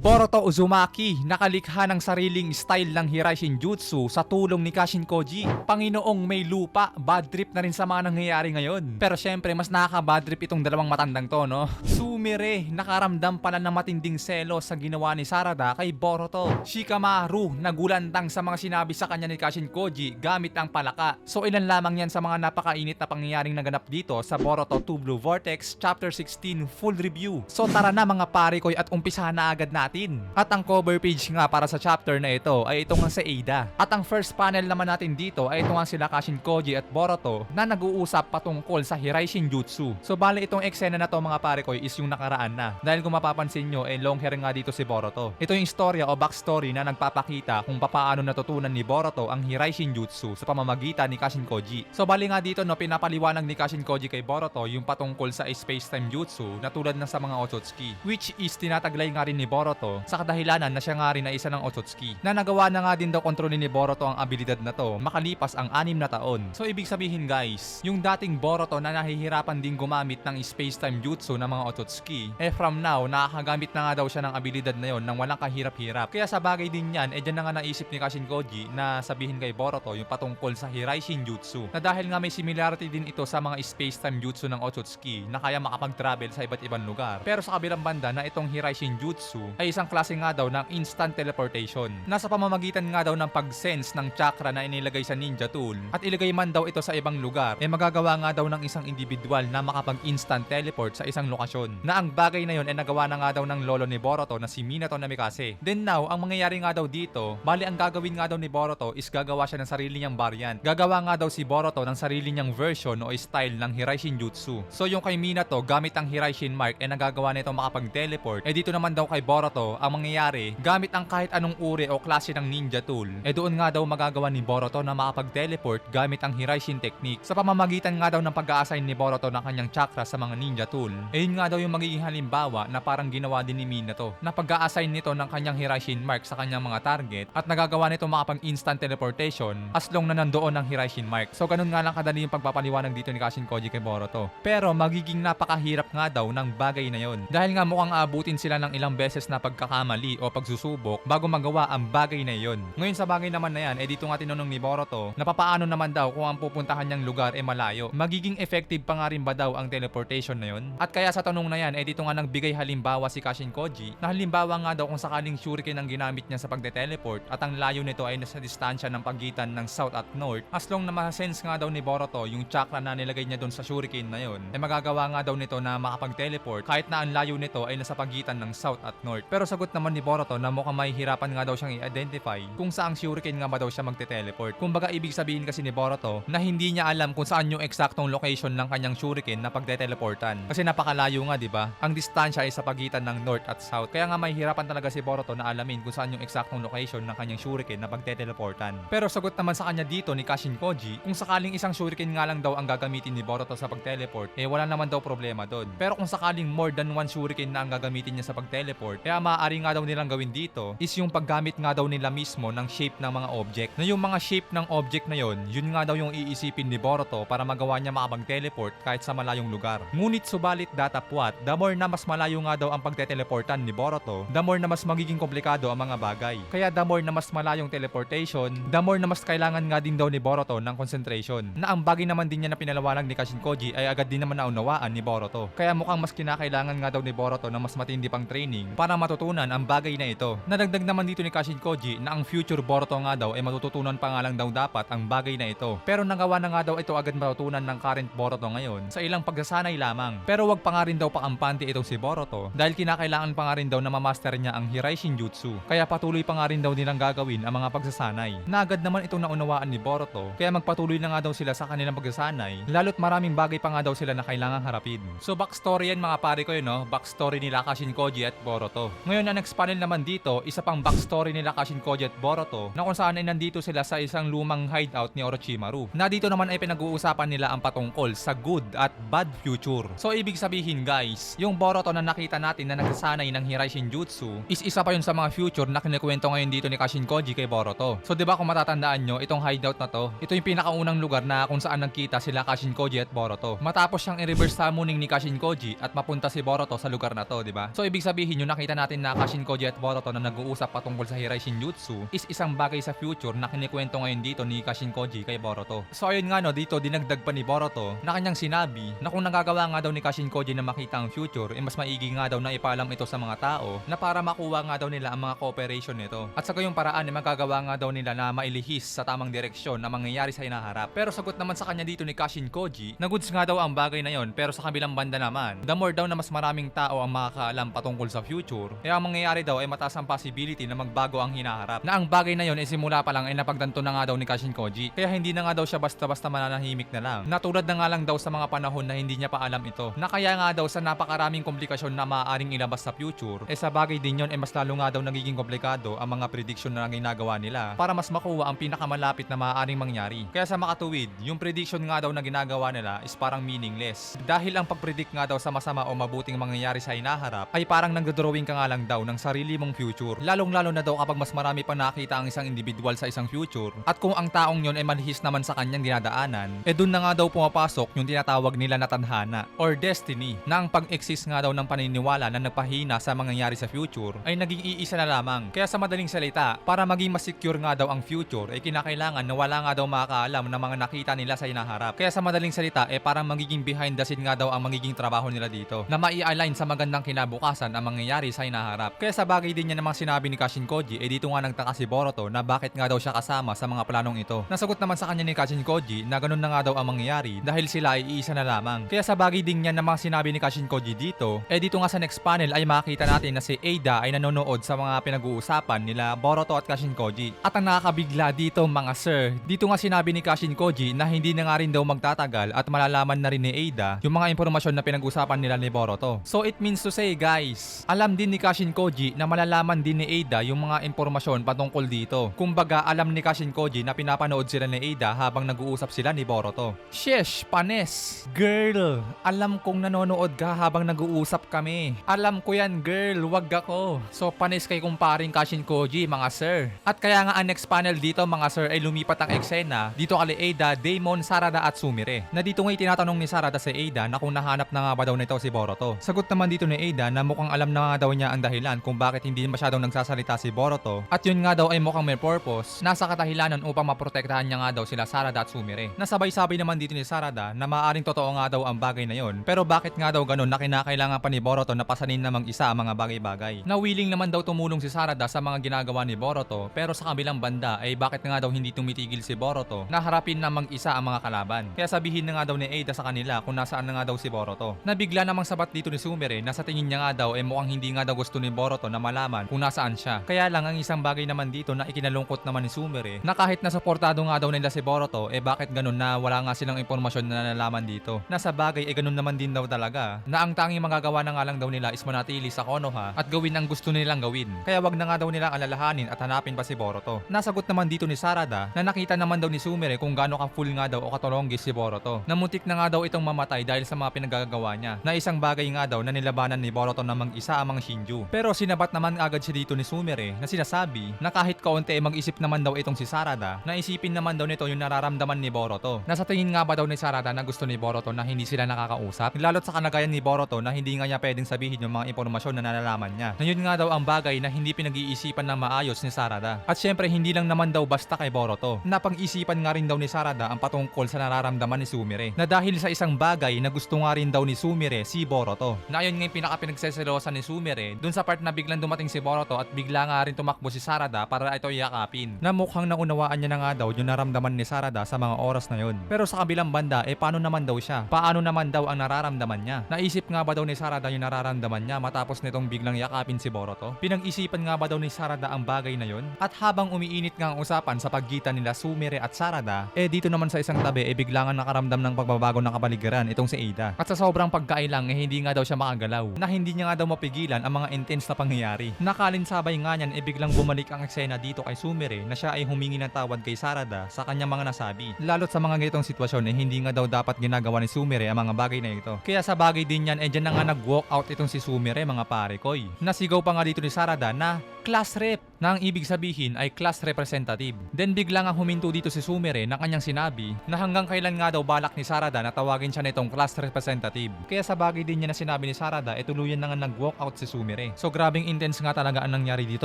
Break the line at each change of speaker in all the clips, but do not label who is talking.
Boruto Uzumaki, nakalikha ng sariling style ng Hirai Shinjutsu sa tulong ni Kashin Koji. Panginoong may lupa, bad trip na rin sa mga nangyayari ngayon. Pero syempre, mas nakaka-bad trip itong dalawang matandang to, no? Sumire, nakaramdam pala ng matinding selo sa ginawa ni Sarada kay Boruto. Shikamaru, nagulantang sa mga sinabi sa kanya ni Kashin Koji gamit ang palaka. So ilan lamang yan sa mga napakainit na pangyayaring naganap dito sa Boruto 2 Blue Vortex Chapter 16 Full Review. So tara na mga pare koy at umpisahan na agad natin. At ang cover page nga para sa chapter na ito ay ito nga sa Ada. At ang first panel naman natin dito ay ito nga sila Kashin Koji at Boruto na nag-uusap patungkol sa Hirai Shinjutsu. So bale itong eksena na to mga pare koy is yung nakaraan na. Dahil kung mapapansin nyo, eh long hair nga dito si Boruto. Ito yung istorya o backstory na nagpapakita kung papaano natutunan ni Boruto ang Hirai Shinjutsu sa pamamagitan ni Kashin Koji. So bali nga dito no, pinapaliwanag ni Kashin Koji kay Boruto yung patungkol sa space-time jutsu na tulad ng sa mga Otsutsuki. Which is tinataglay nga rin ni Boruto sa kadahilanan na siya nga rin na isa ng Otsutsuki. Na nagawa na nga din daw kontrolin ni Boruto ang abilidad na to makalipas ang anim na taon. So ibig sabihin guys, yung dating Boruto na nahihirapan din gumamit ng space-time jutsu ng mga Otsutsuki, eh from now, nakakagamit na nga daw siya ng abilidad na yon nang walang kahirap-hirap. Kaya sa bagay din yan, eh dyan na nga naisip ni Kashin Koji na sabihin kay Boruto yung patungkol sa Hirai Shinjutsu. Na dahil nga may similarity din ito sa mga space-time jutsu ng Otsutsuki na kaya makapag-travel sa iba't ibang lugar. Pero sa kabilang banda na itong Hirai Shinjutsu ay isang klase nga daw ng instant teleportation. Nasa pamamagitan nga daw ng pag-sense ng chakra na inilagay sa ninja tool at ilagay man daw ito sa ibang lugar, eh magagawa nga daw ng isang individual na makapag-instant teleport sa isang lokasyon. Na ang bagay na yon ay nagawa na nga daw ng lolo ni Boruto na si Minato Namikaze. Then now, ang mangyayari nga daw dito, bali ang gagawin nga daw ni Boruto is gagawa siya ng sarili niyang variant. Gagawa nga daw si Boruto ng sarili niyang version o style ng Hirai Shinjutsu. So yung kay Minato, gamit ang Hirai Shin Mark, eh nagagawa nito makapag-teleport. Eh dito naman daw kay Boruto, ang mangyayari, gamit ang kahit anong uri o klase ng ninja tool, eh doon nga daw magagawa ni Boruto na makapag-teleport gamit ang Hirai Shin technique. Sa pamamagitan nga daw ng pag-a-assign ni Boruto ng kanyang chakra sa mga ninja tool, eh yun nga daw yung magiging halimbawa na parang ginawa din ni Minato na pag-a-assign nito ng kanyang Hirai Shin mark sa kanyang mga target at nagagawa nito makapag-instant teleportation as long na nandoon ang Hirai Shin mark. So ganun nga lang kadali yung pagpapaliwanag dito ni Kashin Koji kay Boruto. Pero magiging napakahirap nga daw ng bagay na yon. Dahil nga mukhang aabutin sila ng ilang beses na pagkakamali o pagsusubok bago magawa ang bagay na yon. Ngayon sa bagay naman na yan, eh dito nga tinanong ni Boruto na papaano naman daw kung ang pupuntahan niyang lugar ay malayo. Magiging effective pa nga rin ba daw ang teleportation na yon? At kaya sa tanong na yan, eh dito nga nagbigay halimbawa si Kashin Koji na halimbawa nga daw kung sakaling shuriken ang ginamit niya sa pagde-teleport at ang layo nito ay nasa distansya ng pagitan ng south at north as long na masense nga daw ni Boruto yung chakra na nilagay niya doon sa shuriken na yon, eh magagawa nga daw nito na makapag-teleport kahit na ang layo nito ay nasa pagitan ng south at north. Pero sagot naman ni Boruto na mukhang mahihirapan nga daw siyang i-identify kung saang shuriken nga ba daw siya magte-teleport. Kumbaga ibig sabihin kasi ni Boruto na hindi niya alam kung saan yung eksaktong location ng kanyang shuriken na pagte-teleportan. Kasi napakalayo nga, di ba? Ang distansya ay sa pagitan ng north at south. Kaya nga mahihirapan talaga si Boruto na alamin kung saan yung eksaktong location ng kanyang shuriken na pagte-teleportan. Pero sagot naman sa kanya dito ni Kashin Koji, kung sakaling isang shuriken nga lang daw ang gagamitin ni Boruto sa pag-teleport, eh wala naman daw problema doon. Pero kung sakaling more than one shuriken na ang gagamitin niya sa pag-teleport, kaya maaari nga daw nilang gawin dito is yung paggamit nga daw nila mismo ng shape ng mga object. Na yung mga shape ng object na yon, yun nga daw yung iisipin ni Boruto para magawa niya makapag-teleport kahit sa malayong lugar. Ngunit subalit datapwat, the more na mas malayo nga daw ang pagte-teleportan ni Boruto, the more na mas magiging komplikado ang mga bagay. Kaya the more na mas malayong teleportation, the more na mas kailangan nga din daw ni Boruto ng concentration. Na ang bagay naman din niya na pinalawanag ni Kashin Koji ay agad din naman naunawaan ni Boruto. Kaya mukhang mas kinakailangan nga daw ni Boruto na mas matindi pang training para matutunan ang bagay na ito. Nadagdag naman dito ni Kashin Koji na ang future Boruto nga daw ay matututunan pa nga lang daw dapat ang bagay na ito. Pero nagawa na nga daw ito agad matutunan ng current Boruto ngayon sa ilang pagsasanay lamang. Pero wag pa nga rin daw paampante itong si Boruto dahil kinakailangan pa nga rin daw na mamaster niya ang Hirai Shinjutsu. Kaya patuloy pa nga rin daw nilang gagawin ang mga pagsasanay. Na naman itong naunawaan ni Boruto kaya magpatuloy na nga daw sila sa kanilang pagsasanay lalo't maraming bagay pa nga daw sila na kailangang harapin. So backstory yan mga pare ko yun no, backstory nila Kashin Koji at Boruto. Ngayon na next panel naman dito, isa pang backstory nila Kashin Koji at Boruto na kung saan ay nandito sila sa isang lumang hideout ni Orochimaru. Na dito naman ay pinag-uusapan nila ang patungkol sa good at bad future. So ibig sabihin guys, yung Boruto na nakita natin na nagsasanay ng Hirai Shinjutsu is isa pa yun sa mga future na kinikwento ngayon dito ni Kashin Koji kay Boruto. So 'di ba kung matatandaan nyo, itong hideout na to, ito yung pinakaunang lugar na kung saan nagkita sila Kashin Koji at Boruto. Matapos siyang i-reverse summoning ni Kashin Koji at mapunta si Boruto sa lugar na to, 'di ba? So ibig sabihin yung nakita natin natin na Kashin Koji at Boruto na nag-uusap patungkol sa Hirai Shinjutsu is isang bagay sa future na kinikwento ngayon dito ni Kashin Koji kay Boruto. So ayun nga no, dito dinagdag pa ni Boruto na kanyang sinabi na kung nagagawa nga daw ni Kashin Koji na makita ang future, eh mas maigi nga daw na ipaalam ito sa mga tao na para makuha nga daw nila ang mga cooperation nito. At sa gayong paraan, eh, magagawa nga daw nila na mailihis sa tamang direksyon na mangyayari sa hinaharap. Pero sagot naman sa kanya dito ni Kashin Koji, na goods nga daw ang bagay na yon pero sa kabilang banda naman, the more daw na mas maraming tao ang makakaalam patungkol sa future, eh ang mangyayari daw ay mataas ang possibility na magbago ang hinaharap. Na ang bagay na yon ay simula pa lang ay napagdanto na nga daw ni Kashin Koji, kaya hindi na nga daw siya basta-basta mananahimik na lang. Natulad na nga lang daw sa mga panahon na hindi niya pa alam ito. Na kaya nga daw sa napakaraming komplikasyon na maaaring ilabas sa future, eh sa bagay din yon ay mas lalo nga daw nagiging komplikado ang mga prediction na ginagawa nila para mas makuha ang pinakamalapit na maaaring mangyari. Kaya sa makatuwid, yung prediction nga daw na ginagawa nila is parang meaningless. Dahil ang pag-predict nga daw sa masama o mabuting mangyayari sa hinaharap ay parang nagdodrawing ka nga lang daw ng sarili mong future. Lalong-lalo na daw kapag mas marami pa nakita ang isang individual sa isang future at kung ang taong yon ay manhis naman sa kanyang dinadaanan, eh dun na nga daw pumapasok yung tinatawag nila na tadhana or destiny na ang pag-exist nga daw ng paniniwala na nagpahina sa mangyayari sa future ay naging iisa na lamang. Kaya sa madaling salita, para maging mas secure nga daw ang future, ay kinakailangan na wala nga daw makakaalam ng mga nakita nila sa hinaharap. Kaya sa madaling salita, eh parang magiging behind the scene nga daw ang magiging trabaho nila dito na mai-align sa magandang kinabukasan ang mangyayari sa hinaharap. Kaya sa bagay din niya namang sinabi ni Kashin Koji, eh dito nga nagtaka si Boruto na bakit nga daw siya kasama sa mga planong ito. Nasagot naman sa kanya ni Kashin Koji na ganun na nga daw ang mangyayari dahil sila ay iisa na lamang. Kaya sa bagay din niya namang sinabi ni Kashin Koji dito, eh dito nga sa next panel ay makita natin na si Ada ay nanonood sa mga pinag-uusapan nila Boruto at Kashin Koji. At ang nakakabigla dito mga sir, dito nga sinabi ni Kashin Koji na hindi na nga rin daw magtatagal at malalaman na rin ni Ada yung mga impormasyon na pinag-usapan nila ni Boruto. So it means to say guys, alam din ni Kashin Koji na malalaman din ni Ada yung mga impormasyon patungkol dito. Kumbaga alam ni Kashin Koji na pinapanood sila ni Ada habang nag-uusap sila ni Boruto. Sheesh, panes! Girl, alam kong nanonood ka habang nag-uusap kami. Alam ko yan girl, wag ako. So panis kay kumparing Kashin Koji mga sir. At kaya nga ang next panel dito mga sir ay lumipat ang eksena dito kali Ada, Daemon, Sarada at Sumire. Na dito nga tinatanong ni Sarada si Ada na kung nahanap na nga ba daw nito si Boruto. Sagot naman dito ni Ada na mukhang alam na nga daw niya ang dahilan kung bakit hindi masyadong nagsasalita si Boruto. At yun nga daw ay mukhang may purpose. Nasa katahilanan upang maprotektahan niya nga daw sila Sarada at Sumire. Nasabay-sabay naman dito ni Sarada na maaring totoo nga daw ang bagay na yon. Pero bakit nga daw ganun na kinakailangan pa ni Boruto na pasanin namang isa ang mga bagay-bagay. Na willing naman daw tumulong si Sarada sa mga ginagawa ni Boruto pero sa kabilang banda ay bakit nga daw hindi tumitigil si Boruto na harapin namang isa ang mga kalaban. Kaya sabihin na nga daw ni Ada sa kanila kung nasaan na nga daw si Boruto. Nabigla namang sabat dito ni Sumire na sa tingin niya nga daw ay mukhang hindi nga daw gusto ni Boruto na malaman kung nasaan siya. Kaya lang ang isang bagay naman dito na ikinalungkot naman ni Sumire na kahit na suportado nga daw nila si Boruto eh bakit ganun na wala nga silang impormasyon na nalaman dito. Nasa bagay eh ganun naman din daw talaga na ang tanging magagawa na nga lang daw nila is manatili sa Konoha at gawin ang gusto nilang gawin. Kaya wag na nga daw nila alalahanin at hanapin pa si Boruto. Nasagot naman dito ni Sarada na nakita naman daw ni Sumire kung gaano ka full nga daw o katolonggis si Boruto. Namuntik na nga daw itong mamatay dahil sa mga pinagagawa niya. Na isang bagay nga daw na nilabanan ni Boruto na mag-isa ang mga Shinju. Pero sinabat naman agad siya dito ni Sumire na sinasabi na kahit kaunti ay mag-isip naman daw itong si Sarada na isipin naman daw nito yung nararamdaman ni Boruto. Nasa tingin nga ba daw ni Sarada na gusto ni Boruto na hindi sila nakakausap? Lalo't sa kanagayan ni Boruto na hindi nga niya pwedeng sabihin yung mga impormasyon na nalalaman niya. Na yun nga daw ang bagay na hindi pinag-iisipan ng maayos ni Sarada. At syempre hindi lang naman daw basta kay Boruto. Napang-isipan nga rin daw ni Sarada ang patungkol sa nararamdaman ni Sumire. Na dahil sa isang bagay na gusto nga rin daw ni Sumire si Boruto. Na yun nga yung pinaka-pinagseselosa ni Sumire dun sa part na biglang dumating si Boruto at bigla nga rin tumakbo si Sarada para ito iyakapin. Na mukhang naunawaan niya na nga daw yung naramdaman ni Sarada sa mga oras na yun. Pero sa kabilang banda, eh paano naman daw siya? Paano naman daw ang nararamdaman niya? Naisip nga ba daw ni Sarada yung nararamdaman niya matapos nitong biglang yakapin si Boruto? Pinag-isipan nga ba daw ni Sarada ang bagay na yun? At habang umiinit nga ang usapan sa paggitan nila Sumire at Sarada, eh dito naman sa isang tabi, eh bigla nga nakaramdam ng pagbabago ng kapaligiran itong si Ada. At sa sobrang pagkailang, eh hindi nga daw siya makagalaw. Na hindi niya nga daw mapigilan ang mga intense na pangyayari. Nakalinsabay nga niyan, eh biglang bumalik ang eksena dito kay Sumire na siya ay humingi ng tawad kay Sarada sa kanyang mga nasabi. Lalot sa mga ganitong sitwasyon, eh hindi nga daw dapat ginagawa ni Sumire ang mga bagay na ito. Kaya sa bagay din yan, eh dyan na nga nag-walk out itong si Sumire mga pare koy. Nasigaw pa nga dito ni Sarada na class rep na ang ibig sabihin ay class representative. Then biglang ang huminto dito si Sumire na kanyang sinabi na hanggang kailan nga daw balak ni Sarada na tawagin siya nitong class representative. Kaya sa bagay din niya na sinabi ni Sarada, e tuluyan na nga nag-walk out si Sumire. So grabing intense nga talaga ang nangyari dito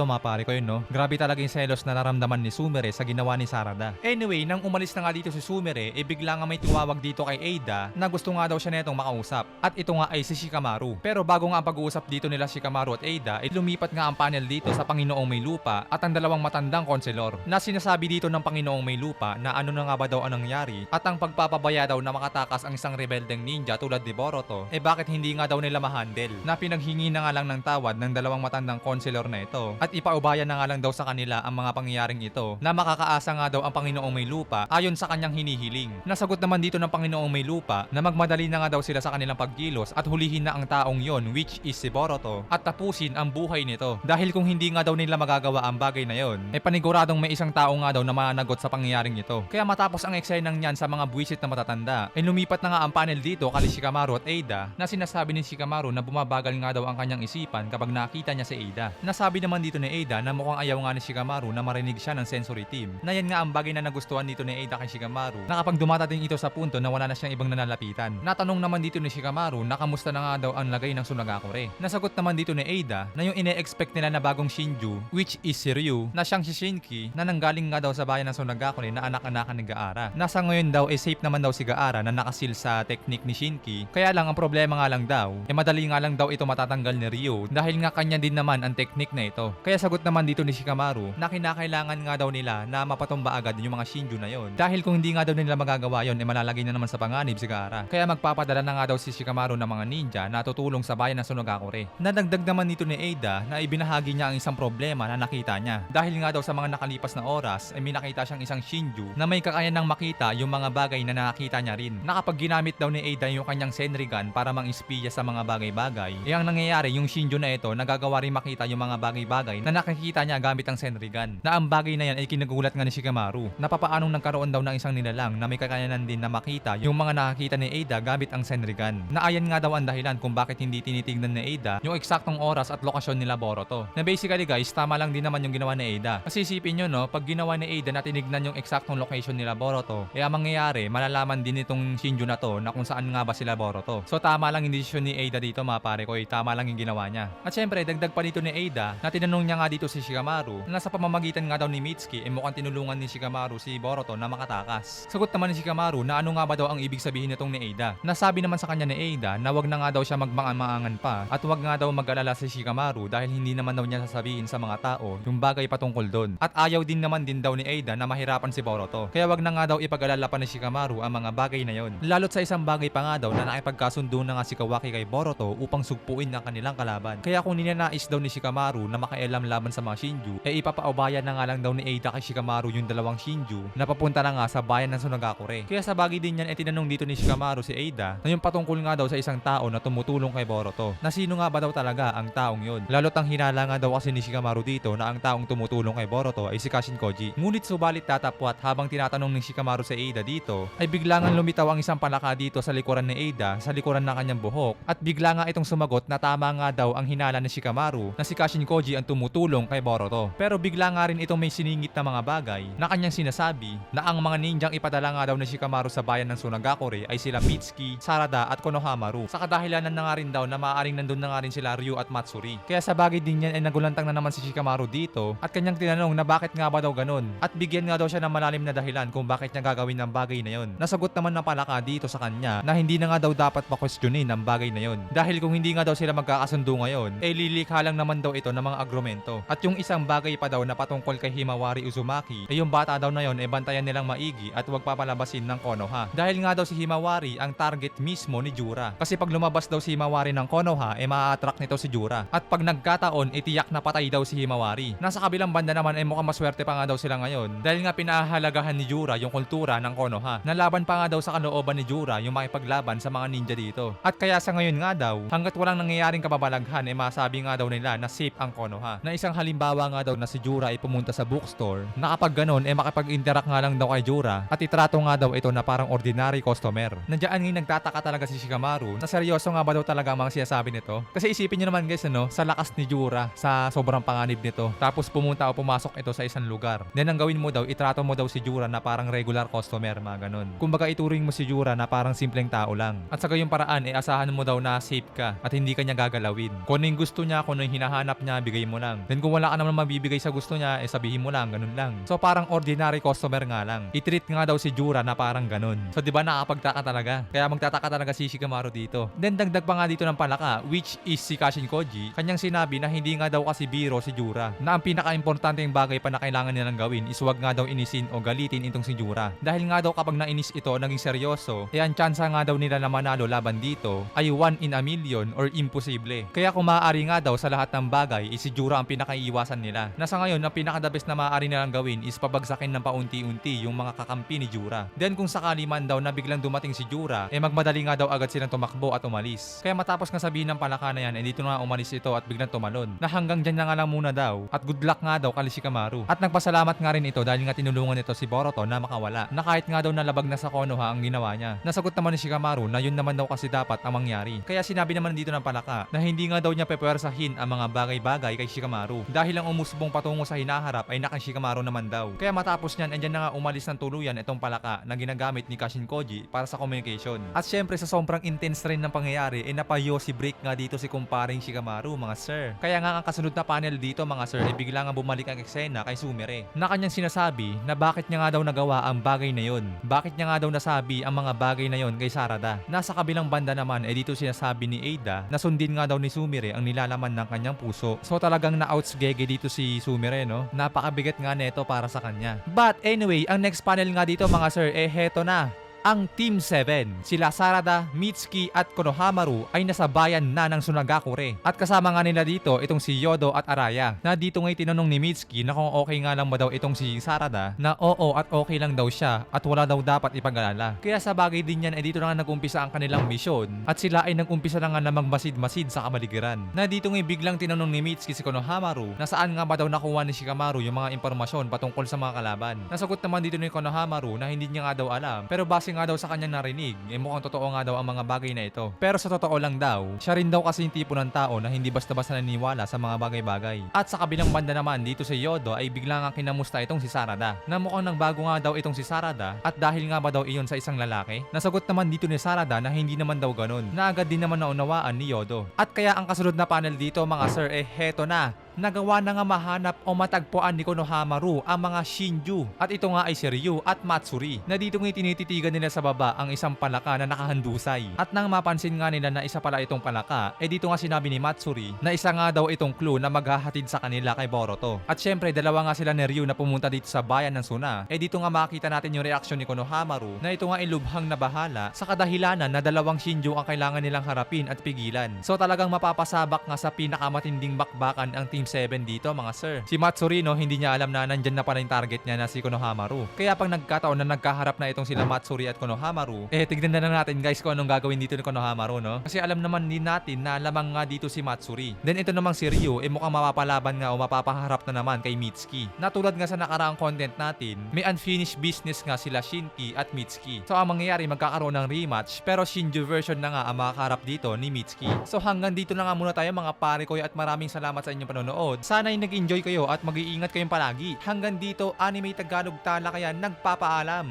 mga pare ko yun no. Grabe talaga yung selos na naramdaman ni Sumire sa ginawa ni Sarada. Anyway, nang umalis na nga dito si Sumire, e bigla nga may tumawag dito kay Ada na gusto nga daw siya netong makausap. At ito nga ay si Shikamaru. Pero bago nga ang pag-uusap dito nila Shikamaru at Ada, e lumipat nga ang panel dito sa Panginoong May Lupa at ang dalawang matandang konselor na sinasabi dito ng Panginoong May Lupa na ano na nga ba daw ang nangyari at ang pagpapabaya daw na makatakas ang isang rebeldeng ninja tulad ni Boruto eh bakit hindi nga daw nila mahandle na pinaghingi na nga lang ng tawad ng dalawang matandang konselor na ito at ipaubaya na nga lang daw sa kanila ang mga pangyayaring ito na makakaasa nga daw ang Panginoong May Lupa ayon sa kanyang hinihiling. Nasagot naman dito ng Panginoong May Lupa na magmadali na nga daw sila sa kanilang pagkilos at hulihin na ang taong yon which is si Boruto at tapusin ang buhay nito dahil kung hindi nga daw nila magagawa ang bagay na yon eh paniguradong may isang tao nga daw na managot sa pangyayaring ito. Kaya matapos ang eksenang niyan sa mga buwisit na matatanda, eh lumipat na nga ang panel dito kali Shikamaru at Ada na sinasabi ni Shikamaru na bumabagal nga daw ang kanyang isipan kapag nakita niya si Ada. Nasabi naman dito ni Ada na mukhang ayaw nga ni Shikamaru na marinig siya ng sensory team. Na yan nga ang bagay na nagustuhan dito ni Ada kay Shikamaru na kapag dumatating ito sa punto na wala na siyang ibang nanalapitan. Natanong naman dito ni Shikamaru na kamusta na nga daw ang lagay ng Sunagakure. Nasagot naman dito ni Ada na yung ine-expect nila na bagong Shinju which is si Ryu na siyang si Shinki na nanggaling nga daw sa bayan ng Sunagakure na anak-anakan ni Gaara. Nasa ngayon daw eh safe naman daw si Gaara na nakasil sa technique ni Shinki. Kaya lang ang problema nga lang daw, eh madali nga lang daw ito matatanggal ni Ryu dahil nga kanya din naman ang technique na ito. Kaya sagot naman dito ni Shikamaru na kinakailangan nga daw nila na mapatumba agad yung mga Shinju na yon. Dahil kung hindi nga daw nila magagawa yon, eh malalagay na naman sa panganib si Gaara. Kaya magpapadala na nga daw si Shikamaru ng mga ninja na tutulong sa bayan ng Sunagakure. Nadagdag naman dito ni Ada na ibinahagi niya ang isang problema na nakita niya. Dahil nga daw sa mga nakalipas na oras ay may nakita siyang isang Shinju na may kakayanang makita yung mga bagay na nakita niya rin. Na kapag ginamit daw ni Ada yung kanyang Senrigan para mang-espiya sa mga bagay-bagay, eh ang nangyayari yung Shinju na ito nagagawa rin makita yung mga bagay-bagay na nakikita niya gamit ang Senrigan. Na ang bagay na yan ay kinagulat nga ni Shikamaru na papaanong nagkaroon daw ng isang nilalang na may kakayanan din na makita yung mga nakakita ni Ada gamit ang Senrigan. Na ayan nga daw ang dahilan kung bakit hindi tinitignan ni Ada yung eksaktong oras at lokasyon nila Boruto. Na basically guys, tama lang din naman yung ginawa ni Ada. Kasi isipin nyo no, pag ginawa ni Ada na tinignan yung eksaktong location nila Boruto, eh ang mangyayari, malalaman din itong Shinju na to na kung saan nga ba sila Boruto. So tama lang yung ni Ada dito mga pare ko, eh, tama lang yung ginawa niya. At syempre, dagdag pa dito ni Ada na tinanong niya nga dito si Shikamaru na nasa pamamagitan nga daw ni Mitsuki, eh mukhang tinulungan ni Shikamaru si Boruto na makatakas. Sagot naman ni Shikamaru na ano nga ba daw ang ibig sabihin nitong ni Ada. Nasabi naman sa kanya ni Ada na wag na nga daw siya magmaangan pa at wag nga daw mag-alala si Shikamaru dahil hindi naman daw niya sasabihin sa mga tao yung bagay patungkol doon. At ayaw din naman din daw ni Ada na mahirapan si Boruto. Kaya wag na nga daw ipag-alala pa ni Shikamaru ang mga bagay na yon. Lalot sa isang bagay pa nga daw na nakipagkasundo na nga si Kawaki kay Boruto upang sugpuin ang kanilang kalaban. Kaya kung ninanais daw ni Shikamaru na makaialam laban sa mga Shinju, eh ipapaubaya na nga lang daw ni Ada kay Shikamaru yung dalawang Shinju na papunta na nga sa bayan ng Sunagakure. Kaya sa bagay din yan, eh tinanong dito ni Shikamaru si Ada na yung patungkol nga daw sa isang tao na tumutulong kay Boruto. Na sino nga ba daw talaga ang taong yon? Lalot ang hinala nga daw kasi ni Shikamaru dito na ang taong tumutulong kay Boruto ay si Kashin Koji. Ngunit subalit tatapwat habang tinatanong ni Shikamaru si Ada dito, ay bigla nga lumitaw ang isang palaka dito sa likuran ni Ada, sa likuran ng kanyang buhok, at bigla nga itong sumagot na tama nga daw ang hinala ni Shikamaru na si Kashin Koji ang tumutulong kay Boruto. Pero bigla nga rin itong may siningit na mga bagay na kanyang sinasabi na ang mga ninjang ipadala nga daw ni Shikamaru sa bayan ng Sunagakure ay sila Mitsuki, Sarada at Konohamaru. Sa kadahilanan na nga rin daw na maaaring nandun na nga rin sila Ryu at Matsuri. Kaya sa bagay din yan ay nagulantang na naman si Shikamaru dito at kanyang tinanong na bakit nga ba daw ganun at bigyan nga daw siya ng malalim na dahilan kung bakit niya gagawin ang bagay na yon. Nasagot naman ng palaka dito sa kanya na hindi na nga daw dapat pa-questionin ang bagay na yon. Dahil kung hindi nga daw sila magkakasundo ngayon, eh lilikha lang naman daw ito ng mga agrumento. At yung isang bagay pa daw na patungkol kay Himawari Uzumaki, eh yung bata daw na yon eh bantayan nilang maigi at wag papalabasin ng Konoha. Dahil nga daw si Himawari ang target mismo ni Jura. Kasi pag lumabas daw si Himawari ng Konoha, eh maa-attract nito si Jura. At pag nagkataon, itiyak na patay daw si Himawari. Nasa kabilang banda naman eh mukhang maswerte pa nga daw sila ngayon. Dahil nga pinahahalagahan ni Jura yung kultura ng Konoha. Nalaban pa nga daw sa kalooban ni Jura yung makipaglaban sa mga ninja dito. At kaya sa ngayon nga daw, hanggat walang nangyayaring kababalaghan eh masabi nga daw nila na safe ang Konoha. Na isang halimbawa nga daw na si Jura ay pumunta sa bookstore, na kapag ganun eh makipag-interact nga lang daw kay Jura at itrato nga daw ito na parang ordinary customer. Nandiyan nga nagtataka talaga si Shikamaru na seryoso nga ba daw talaga ang mga sinasabi nito? Kasi isipin nyo naman guys ano, sa lakas ni Jura, sa sobrang panganib nito. Tapos pumunta o pumasok ito sa isang lugar. Then ang gawin mo daw, itrato mo daw si Jura na parang regular customer, mga ganun. Kumbaga ituring mo si Jura na parang simpleng tao lang. At sa gayong paraan, eh asahan mo daw na safe ka at hindi ka niya gagalawin. Kung ano yung gusto niya, kung ano yung hinahanap niya, bigay mo lang. Then kung wala ka naman mabibigay sa gusto niya, eh sabihin mo lang, ganun lang. So parang ordinary customer nga lang. I-treat nga daw si Jura na parang ganun. So di ba nakakapagtaka talaga? Kaya magtataka talaga si Shikamaru dito. Then dagdag pa nga dito ng palaka, which is si Kashin Koji, kanyang sinabi na hindi nga daw kasi biro si Jura. Na ang pinaka-importanteng bagay pa na kailangan nilang gawin is wag nga daw inisin o galitin itong si Jura. Dahil nga daw kapag nainis ito naging seryoso, eh ang tsansa nga daw nila na manalo laban dito ay 1 in a million or imposible. Kaya kung maaari nga daw sa lahat ng bagay, is si Jura ang pinakaiiwasan nila. Nasa ngayon, ang pinaka-the na maaari nilang gawin is pabagsakin ng paunti-unti yung mga kakampi ni Jura. Then kung sakali man daw na biglang dumating si Jura, eh magmadali nga daw agad silang tumakbo at umalis. Kaya matapos nga sabihin ng palaka na yan, eh dito na umalis ito at biglang tumalon. Na hanggang dyan na nga lang muna daw at good luck nga daw kay Shikamaru. At nagpasalamat nga rin ito dahil nga tinulungan nito si Boruto na makawala. Na kahit nga daw nalabag na sa Konoha ang ginawa niya. Nasagot naman ni Shikamaru na yun naman daw kasi dapat ang mangyari. Kaya sinabi naman dito ng palaka na hindi nga daw niya pepwersahin ang mga bagay-bagay kay Shikamaru. Dahil ang umusbong patungo sa hinaharap ay naka Shikamaru naman daw. Kaya matapos niyan, andyan na nga umalis ng tuluyan itong palaka na ginagamit ni Kashin Koji para sa communication. At syempre sa sobrang intense rin ng pangyayari, eh napayo si break nga dito si kumparing Shikamaru mga sir. Kaya nga ang kasunod na panel dito mga sir, ay bigla nga bumalik ang eksena kay Sumire. Na kanyang sinasabi na bakit niya nga daw nagawa ang bagay na yon. Bakit niya nga daw nasabi ang mga bagay na yon kay Sarada. Nasa kabilang banda naman ay dito sinasabi ni Ada na sundin nga daw ni Sumire ang nilalaman ng kanyang puso. So talagang na-outs gege dito si Sumire no. Napakabigat nga neto para sa kanya. But anyway, ang next panel nga dito mga sir, eh heto na ang Team 7. Sila Sarada, Mitsuki at Konohamaru ay nasa bayan na ng Sunagakure. At kasama nga nila dito itong si Yodo at Araya. Na dito ngay tinanong ni Mitsuki na kung okay nga lang ba daw itong si Sarada na oo at okay lang daw siya at wala daw dapat ipag-alala. Kaya sa bagay din yan ay dito na nga nag-umpisa ang kanilang misyon at sila ay nag-umpisa na nga na magmasid-masid sa kamaligiran. Na dito ngay biglang tinanong ni Mitsuki si Konohamaru na saan nga ba daw nakuha ni Shikamaru yung mga impormasyon patungkol sa mga kalaban. Nasagot naman dito ni Konohamaru na hindi niya nga daw alam pero base nga daw sa kanyang narinig, eh mukhang totoo nga daw ang mga bagay na ito. Pero sa totoo lang daw, siya rin daw kasi yung tipo ng tao na hindi basta-basta naniniwala sa mga bagay-bagay. At sa kabilang banda naman dito sa Yodo ay bigla nga kinamusta itong si Sarada. Na mukhang nagbago nga daw itong si Sarada at dahil nga ba daw iyon sa isang lalaki, nasagot naman dito ni Sarada na hindi naman daw ganun. Na agad din naman naunawaan ni Yodo. At kaya ang kasunod na panel dito mga sir eh heto na nagawa na nga mahanap o matagpuan ni Konohamaru ang mga Shinju. At ito nga ay si Ryu at Matsuri na dito nga tinititigan nila sa baba ang isang palaka na nakahandusay. At nang mapansin nga nila na isa pala itong palaka eh dito nga sinabi ni Matsuri na isa nga daw itong clue na maghahatid sa kanila kay Boruto. At syempre dalawa nga sila ni Ryu na pumunta dito sa bayan ng Suna. Eh dito nga makita natin yung reaksyon ni Konohamaru na ito nga ay lubhang na bahala sa kadahilanan na dalawang Shinju ang kailangan nilang harapin at pigilan. So talagang mapapasabak nga sa pinakamatinding bakbakan ang Team 7 dito mga sir. Si Matsuri no, hindi niya alam na nandyan na pala yung target niya na si Konohamaru. Kaya pag nagkataon na nagkaharap na itong sila Matsuri at Konohamaru, eh tignan na lang natin guys kung anong gagawin dito ni Konohamaru no. Kasi alam naman din natin na lamang nga dito si Matsuri. Then ito namang si Ryu, eh mukhang mapapalaban nga o mapapaharap na naman kay Mitsuki. Natulad nga sa nakaraang content natin, may unfinished business nga sila Shinki at Mitsuki. So ang mangyayari magkakaroon ng rematch pero Shinju version na nga ang makakarap dito ni Mitsuki. So hanggang dito na nga muna tayo mga pare ko at maraming salamat sa inyong panonood. Sana ay nag-enjoy kayo at mag-iingat kayong palagi. Hanggang dito, Anime Tagalog Tala kaya nagpapaalam.